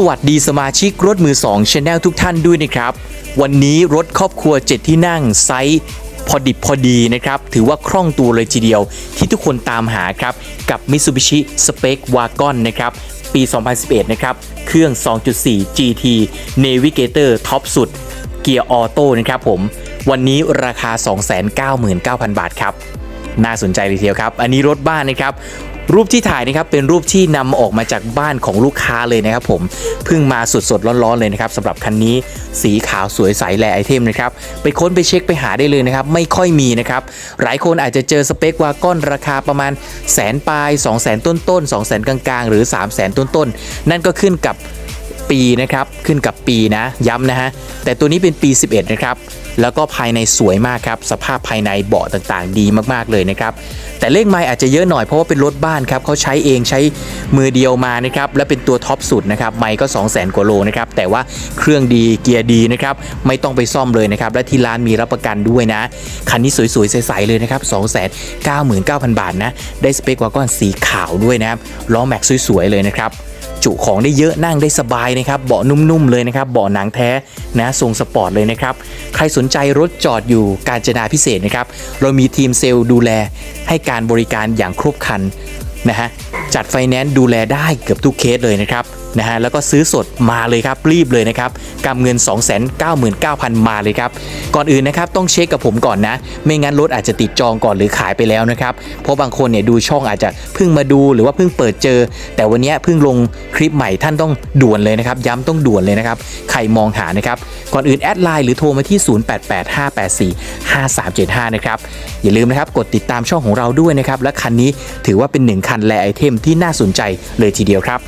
สวัสดีสมาชิกรถมือ2 Channel ทุกท่านด้วยนะครับ วันนี้รถครอบครัว 7 ที่นั่งไซส์พอดิบพอดีนะครับ ถือว่าคล่องตัวเลยทีเดียว ที่ทุกคนตามหาครับ กับ Mitsubishi Spec Wagon นะครับ ปี 2011 นะครับ เครื่อง 2.4 GT Navigator ท็อปสุด เกียร์ออโต้นะครับผม วันนี้ราคา 299,000 บาทครับ น่าสนใจเลยทีเดียวครับ อันนี้รถบ้านนะครับรูปที่ถ่ายนะครับเป็นรูปที่นำออกมาจากบ้านของลูกค้าเลยนะครับผมเพิ่งมาสดๆร้อนๆเลยนะครับสำหรับคันนี้สีขาวสวยใสแลไอเทมนะครับไปค้นไปเช็คไปหาได้เลยนะครับไม่ค่อยมีนะครับหลายคนอาจจะเจอสเปควาก้อนราคาประมาณแสนปลาย 2 0 0แสนต้นๆ2 0 0แสนกลางๆ หรือ 3 0 0แสนต้นๆ นั่นก็ขึ้นกับปีนะครับขึ้นกับปีนะย้ำนะฮะแต่ตัวนี้เป็นปี 11 นะครับ แล้วก็ภายในสวยมากครับสภาพภายในเบาะต่างๆ ดีมากๆเลยนะครับแต่เลขไม้อาจจะเยอะหน่อยเพราะว่าเป็นรถบ้านครับเขาใช้เองใช้มือเดียวมานะครับและเป็นตัวท็อปสุดนะครับไม้ก็ 2 0 0 0 0 0กว่าโลนะครับแต่ว่าเครื่องดีเกียร์ดีนะครับไม่ต้องไปซ่อมเลยนะครับและที่ร้านมีรับประกันด้วยนะ คันนี้สวยๆใสๆเลยนะครับ 299,000 บาทนะได้สเปควากอนสีขาวด้วยนะครับล้อแม็กซ์สวยๆเลยนะครับ จุของได้เยอะนั่งได้สบายนะครับเบาะนุ่มๆเลยนะครับเบาะหนังแท้นะทรงสปอร์ตเลยนะครับใครสนใจรถจอดอยู่การจนาพิเศษนะครับเรามีทีมเซลล์ดูแลให้การบริการอย่างครบครันนะฮะจัดไฟแนนซ์ดูแลได้เกือบทุกเคสเลยนะครับนะฮะแล้วก็ซื้อสดมาเลยครับรีบเลยนะครับกำเงิน 299,000 มาเลยครับก่อนอื่นนะครับต้องเช็คกับผมก่อนนะ ไม่งั้นรถอาจจะติดจองก่อนหรือขายไปแล้วนะครับเพราะบางคนเนี่ยดูช่องอาจจะเพิ่งมาดูหรือว่าเพิ่งเปิดเจอ แต่วันนี้เพิ่งลงคลิปใหม่ท่านต้องด่วนเลยนะครับย้ำต้องด่วนเลยนะครับใครมองหานะครับก่อนอื่นแอดไลน์หรือโทรมาที่ 0885845375 นะครับอย่าลืมนะครับกดติดตามช่องของเราด้วยนะครับและคันนี้ถือว่าเป็นหนึ่งคันแลไอเทมที่น่าสนใจเลยทีเดียวครับ